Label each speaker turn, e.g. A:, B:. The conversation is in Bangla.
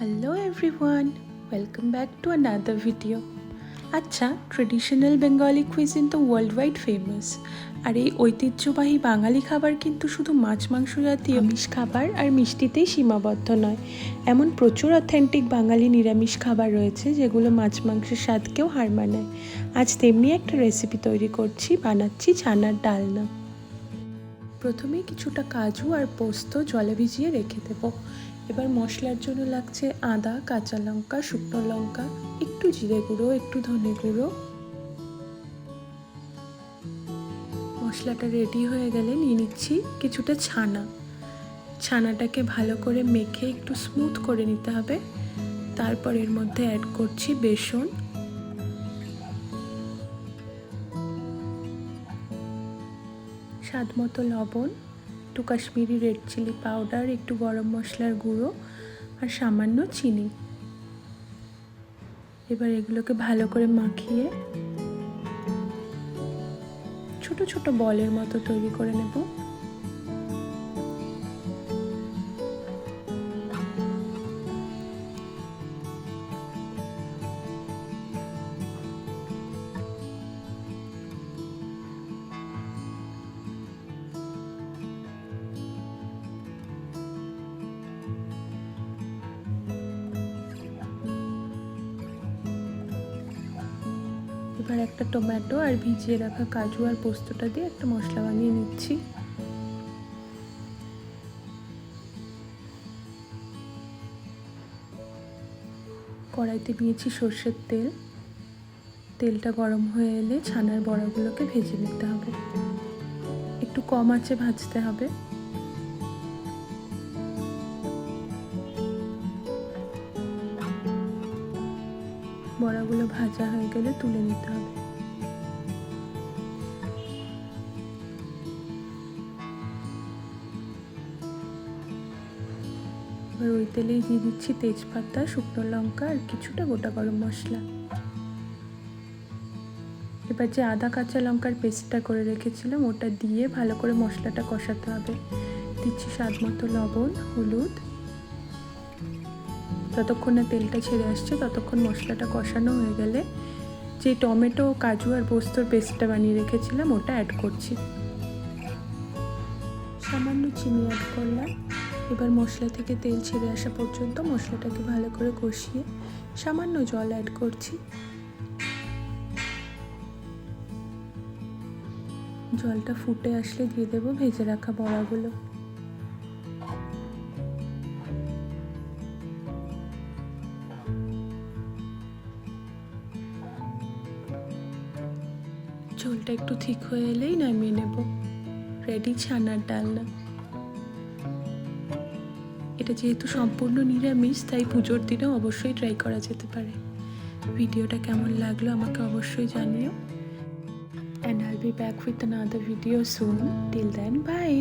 A: Hello everyone welcome back to another video আচ্ছা ট্রেডিশনাল বেঙ্গলি কুইজিন তো ওয়ার্ল্ড ওয়াইড ফেমাস আর এই ঐতিহ্যবাহী বাঙালি খাবার কিন্তু শুধু মাছ মাংস জাতীয় আমিষ খাবার আর মিষ্টিতেই সীমাবদ্ধ নয়। এমন প্রচুর অথেন্টিক বাঙালি নিরামিষ খাবার রয়েছে যেগুলো মাছ মাংসের স্বাদকেও হার মানায়। আজ তেমনি একটা রেসিপি তৈরি করছি বানাচ্ছি ছানার ডালনা। প্রথমে কিছুটা কাজু আর পোস্ত জলে ভিজিয়ে রেখে দেব। এবার মশলার জন্য লাগছে আদা, কাঁচা লঙ্কা, শুকনো লঙ্কা, একটু জিরে গুঁড়ো, একটু ধনে গুঁড়ো। মশলাটা রেডি হয়ে গেলে নিয়ে নিচ্ছি কিছুটা ছানা। ছানাটাকে ভালো করে মেখে একটু স্মুথ করে নিতে হবে। তারপর এর মধ্যে অ্যাড করছি বেসন। স্বাদ মতো লবণ। একটু কাশ্মীরি রেড চিলি পাউডার, একটু গরম মশলার গুঁড়ো আর সামান্য চিনি। এবার এগুলোকে ভালো করে মাখিয়ে ছোট ছোট বলের মতো তৈরি করে নেব। এবার একটা টমেটো আর ভিজিয়ে রাখা কাজু আর পোস্তটা দিয়ে একটা মশলা বানিয়ে নিচ্ছি। কড়াইতে নিয়েছি সর্ষের তেল। তেলটা গরম হয়ে এলে ছানার বড়াগুলোকে ভেজে নিতে হবে। একটু কম আঁচে ভাজতে হবে। বড়াগুলো ভাজা হয়ে গেলে তুলে নিতে হবে। এবার ওই তেলেই দিয়ে দিচ্ছি তেজপাতা, শুকনো লঙ্কা আর কিছুটা গোটা গরম মশলা। এবার যে আদা, কাঁচা লঙ্কার পেস্টটা করে রেখেছিলাম, ওটা দিয়ে ভালো করে মশলাটা কষাতে হবে। দিচ্ছি স্বাদ মতো লবণ, হলুদ যতক্ষণ না তেলটা ছেড়ে আসছে, ততক্ষণ মশলাটা কষানো হয়ে গেলে যে টমেটো, কাজু আর পোস্তর পেস্টটা বানিয়ে রেখেছিলাম, ওটা অ্যাড করছি। সামান্য চিনি অ্যাড করলাম। এবার মশলা থেকে তেল ছেড়ে আসা পর্যন্ত মশলাটাকে ভালো করে কষিয়ে সামান্য জল অ্যাড করছি। জলটা ফুটে আসলে দিয়ে দেবো ভেজে রাখা বড়াগুলো। ঝোলটা একটু ঠিক হয়ে এলেই নামিয়ে নেব। রেডি ছানার ডালনা। এটা যেহেতু সম্পূর্ণ নিরামিষ, তাই পুজোর দিনেও অবশ্যই ট্রাই করা যেতে পারে। ভিডিওটা কেমন লাগল আমাকে অবশ্যই জানিও। And I'll be back with another video soon till then bye